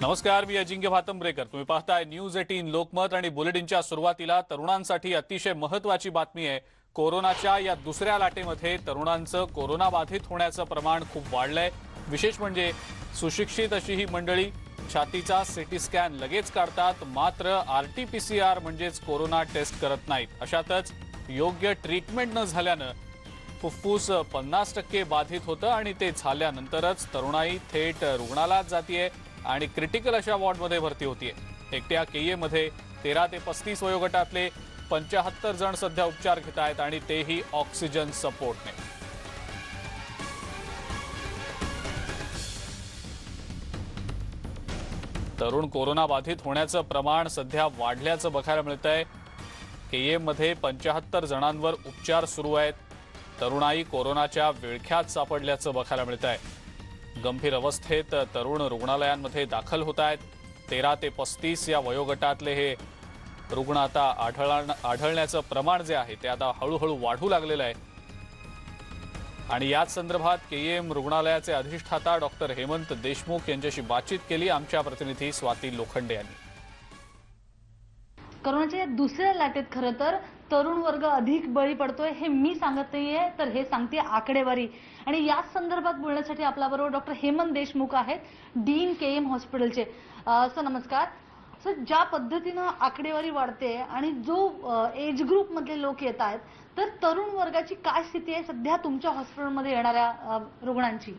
नमस्कार मी अजिंक्य भातंब्रेकर. तुम्ही पाहताय न्यूज एटीन लोकमत आणि बुलेटिनच्या सुरुवातीला तरुणांसाठी अतिशय महत्वाची बातमी आहे. कोरोनाच्या या दुसऱ्या लाटेमध्ये तरुणांचं कोरोना बाधित होण्याचं प्रमाण खूप वाढलंय. विशेष म्हणजे सुशिक्षित अशी ही मंडळी छातीचा सिटी स्कॅन लगेच काढतात मात्र R T P C R म्हणजेच कोरोना टेस्ट करत नाहीत. अशातच योग्य ट्रीटमेंट न झाल्यानं फुफ्फुस पन्नास टक्के बाधित होतं आणि ते झाल्यानंतरच तरुणाई थेट रुग्णालयात जातीये. आणि क्रिटिकल अशा वॉर्डमध्ये भरती होतीये. एकट्या केएमध्ये तेरा ते पस्तीस वयोगटातले पंचाहत्तर जण सध्या उपचार घेत आहेत आणि तेही ऑक्सिजन सपोर्टने. तरुण कोरोना बाधित होण्याचं प्रमाण सध्या वाढल्याचं बघायला मिळत आहे केएममध्ये पंचाहत्तर जणांवर उपचार सुरू आहेत. तरुणाई कोरोनाच्या विळख्यात सापडल्याचं बघायला मिळत आहे गंभीर अवस्थेत तरुण रुग्णालयांमध्ये दाखल होत आहेत. तेरा ते पस्तीस या वयोगटातले हे रुग्ण आता आढळ आढळण्याचं प्रमाण जे आहे ते आता हळूहळू वाढू लागलेलं आहे. आणि याच संदर्भात केईएम रुग्णालयाचे अधिष्ठाता डॉक्टर हेमंत देशमुख यांच्याशी बातचीत केली. आमच्या प्रतिनिधी स्वाती लोखंडे यांनी. करोनाच्या या दुसऱ्या लाटेत खरं तर तरुण वर्ग अधिक बळी पडतोय हे मी सांगत नाहीये तर हे सांगते आकडेवारी. आणि याच संदर्भात बोलण्यासाठी आपल्याबरोबर डॉक्टर हेमंत देशमुख आहेत डीन के एम हॉस्पिटलचे. सर नमस्कार. सर ज्या पद्धतीनं आकडेवारी वाढते आणि जो एज ग्रुप मधले लोक येत आहेत तर तरुण वर्गाची काय स्थिती आहे सध्या तुमच्या हॉस्पिटलमध्ये येणाऱ्या रुग्णांची?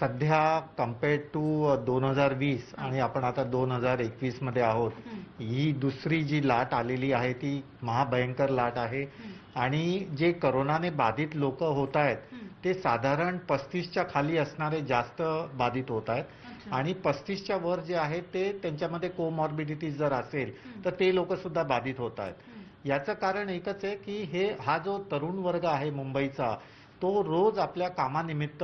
सध्या कम्पेअर्ड टू दोन हजार वीस आणि आपण आता दोन हजार एकवीसमध्ये आहोत ही दुसरी जी लाट आलेली आहे ती महाभयंकर लाट आहे. आणि जे करोनाने बाधित लोक होत आहेत ते साधारण पस्तीसच्या खाली असणारे जास्त बाधित होत आहेत. आणि पस्तीसच्या वर जे आहेत ते त्यांच्यामध्ये कोमॉर्बिडिटी जर असेल तर ते लोक सुद्धा बाधित होत आहेत. याचं कारण एकच आहे की हे हा जो तरुण वर्ग आहे मुंबईचा तो रोज आपल्या कामानिमित्त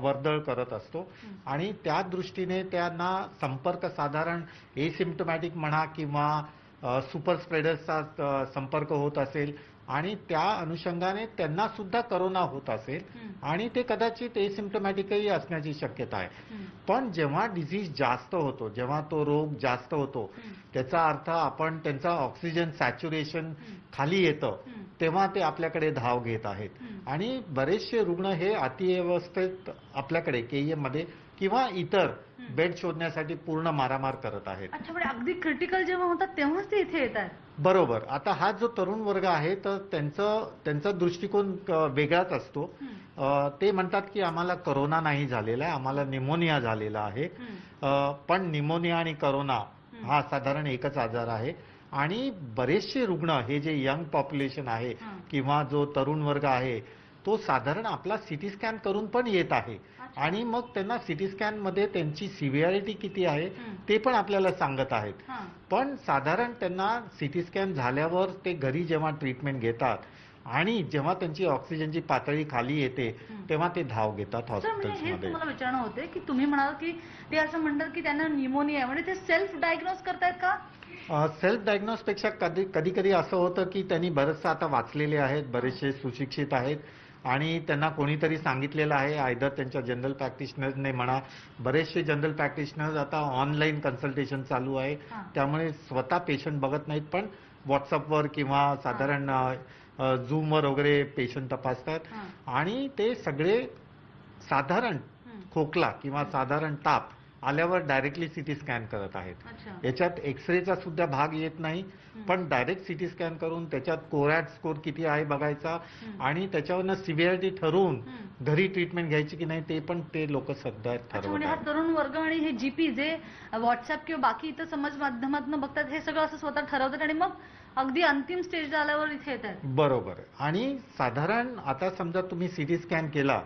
वर्दळ करत असतो. आणि त्या दृष्टीने त्यांना संपर्क साधारण एसिम्टमॅटिक म्हणा किंवा सुपर स्प्रेडर्सचा संपर्क होत असेल आणि त्या अनुषंगाने त्यांना सुद्धा करोना होत असेल आणि ते कदाचित एसिम्टमॅटिकही असण्याची शक्यता आहे. पण जेव्हा डिझीज जास्त होतो जेव्हा तो रोग जास्त होतो त्याचा अर्थ आपण त्यांचा ऑक्सिजन सॅच्युरेशन खाली येतं तेव्हा ते आपल्याकडे धाव घेत आहेत. आणि बरेचसे रुग्ण हे अतिअवस्थेत आपल्याकडे केईएममध्ये किंवा इतर बेड शोधण्यासाठी पूर्ण मारामार करत आहेत. अच्छा म्हणजे अगदी क्रिटिकल जेव्हा होतात तेव्हाच ते इथे येत आहेत. बरोबर. आता हा जो तरुण वर्ग आहे तर त्यांचं त्यांचा दृष्टिकोन वेगळाच असतो. ते म्हणतात की आम्हाला करोना नाही झालेला आहे आम्हाला निमोनिया झालेला आहे. पण निमोनिया आणि करोना हा साधारण एकच आजार आहे. आणि बरेचसे रुग्ण हे जे यंग पॉप्युलेशन आहे. किंवा जो तरुण वर्ग आहे तो साधारण आपला सिटी स्कॅन करून पण येत आहे. आणि मग त्यांना सिटी स्कॅनमध्ये त्यांची सिव्हिअरिटी किती आहे. ते पण आपल्याला सांगत आहेत. पण साधारण त्यांना सिटी स्कॅन झाल्यावर ते घरी जेव्हा ट्रीटमेंट घेतात आणि जेव्हा त्यांची ऑक्सिजनची पातळी खाली येते. तेव्हा ते धाव घेतात हॉस्पिटल्समध्ये तुम्हाला विचारणं होते की तुम्ही म्हणाल की ते असं म्हणतात की त्यांना निमोनिया आहे म्हणजे ते सेल्फ डायग्नोज करतायत का? सेल्फ डायग्नोस पेक्षा कधी कधी कधी असं होतं की त्यांनी बरंचसं आता वाचलेले आहेत बरेचसे सुशिक्षित आहेत. आणि त्यांना कोणीतरी सांगितलेलं आहे आयदर त्यांच्या जनरल प्रॅक्टिशनरने म्हणा बरेचसे जनरल प्रॅक्टिशनर्स आता ऑनलाईन कन्सल्टेशन चालू आहे. त्यामुळे स्वतः पेशंट बघत नाहीत पण व्हॉट्सअपवर किंवा साधारण झूमवर वगैरे पेशंट तपासतात. आणि ते सगळे साधारण. खोकला किंवा साधारण ताप आल्यावर डायरेक्टली सिटी स्कॅन करत आहेत. याच्यात एक्सरेचा सुद्धा भाग येत नाही पण डायरेक्ट सिटी स्कॅन करून त्याच्यात कोरॅट स्कोर किती आहे बघायचा. आणि त्याच्यावरनं सिव्हिअरिटी ठरवून. घरी ट्रीटमेंट घ्यायची की नाही ते पण ते लोक सध्या अच्छा ठरवत म्हणजे हा तरुण वर्ग आणि हे जीपी जे व्हॉट्सअप किंवा बाकी इतर समाज माध्यमातून बघतात हे सगळं असं स्वतः ठरवतात आणि मग अगदी अंतिम स्टेजला आल्यावर इथे येत आहेत बरोबर. आणि साधारण आता समजा तुम्ही सिटी स्कॅन केला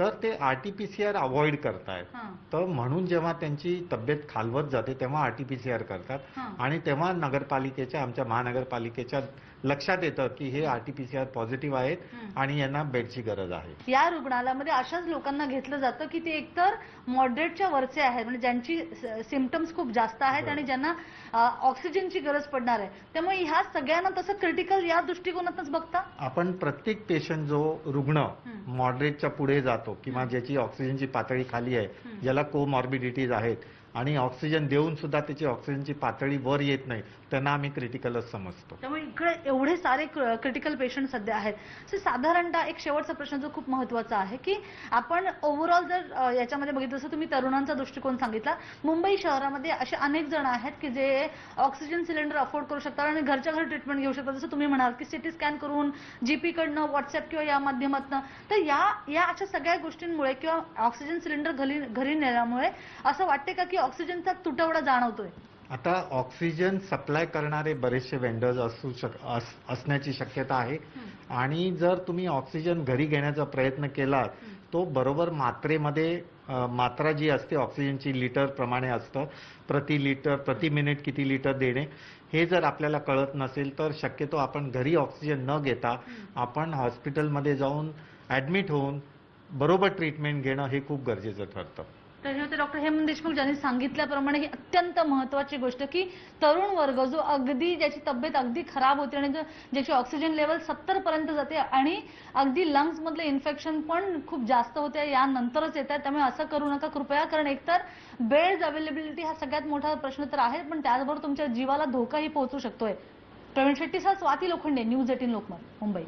तर ते आरटीपीसीआर अवॉइड करतायत. तर म्हणून जेव्हा त्यांची तब्येत खालवत जाते तेव्हा आरटीपीसीआर करतात. हां. आणि तेव्हा नगरपालिकेच्या आमच्या महानगरपालिकेच्या लक्षात येतं की हे आरटीपीसीआर पॉझिटिव्ह आहेत. आणि यांना बेडची गरज आहे. या रुग्णालयामध्ये अशाच लोकांना घेतलं जातं की ते एकतर मॉडरेटच्या वरचे आहेत. म्हणजे ज्यांची सिमटम्स खूप जास्त आहेत. आणि ज्यांना ऑक्सिजनची गरज पडणार आहे. त्यामुळे ह्या सगळ्यांना तसं क्रिटिकल या दृष्टिकोनातच बघता? आपण प्रत्येक पेशंट जो रुग्ण. मॉडरेटच्या पुढे जातो किंवा. ज्याची ऑक्सिजनची पातळी खाली आहे. ज्याला कोमॉर्बिडिटीज आहेत आणि ऑक्सिजन देऊन सुद्धा त्याची ऑक्सिजनची पातळी वर येत नाही त्यांना आम्ही क्रिटिकलच समजतो. त्यामुळे इकडे एवढे सारे क्रिटिकल पेशंट सध्या आहेत. साधारणतः एक शेवटचा प्रश्न जो खूप महत्त्वाचा आहे की आपण ओव्हरऑल जर याच्यामध्ये बघितलं जसं तुम्ही तरुणांचा दृष्टिकोन सांगितला मुंबई शहरामध्ये असे अनेक जण आहेत की जे ऑक्सिजन सिलेंडर अफोर्ड करू शकतात आणि घरच्या घरी ट्रीटमेंट घेऊ शकतात. जसं तुम्ही म्हणाल की सिटी स्कॅन करून जीपी कडनं व्हॉट्सअप किंवा या माध्यमातून तर या या अशा सगळ्या गोष्टींमुळे किंवा ऑक्सिजन सिलेंडर घरी घरी नेल्यामुळे असं वाटते का की ऑक्सिजनचा तुटवडा जाणवतोय. आता ऑक्सिजन सप्लाय करणारे बरेचसे वेंडर्स असू शक अस- असण्याची शक्यता आहे. आणि जर तुम्ही ऑक्सिजन घरी घेण्याचा प्रयत्न केलात तो बरोबर मात्रेमध्ये मात्रा जी असते ऑक्सिजनची लिटर प्रमाणे असतं. प्रति लिटर प्रति मिनिट किती लिटर देणे हे जर आपल्याला कळत नसेल तर शक्यतो आपण घरी ऑक्सिजन न घेता आपण हॉस्पिटलमध्ये जाऊन ॲडमिट होऊन बरोबर ट्रीटमेंट घेणं हे खूप गरजेचं ठरतं. त्याच्यामध्ये डॉक्टर हेमंत देशमुख ज्यांनी सांगितल्याप्रमाणे ही अत्यंत महत्वाची गोष्ट की तरुण वर्ग जो अगदी ज्याची तब्येत अगदी खराब होते आणि ज्याची ऑक्सिजन लेवल सत्तर पर्यंत जाते आणि अगदी लंग्स मधले इन्फेक्शन पण खूप जास्त होते यानंतरच येत आहे त्यामुळे असं करू नका कृपया कारण एकतर बेड्स अवेलेबिलिटी हा सगळ्यात मोठा प्रश्न तर आहे पण त्याचबरोबर तुमच्या जीवाला धोकाही पोहोचू शकतोय. प्रवीण शेट्टी सह स्वाती लोखंडे न्यूज एटीन लोकमत मुंबई.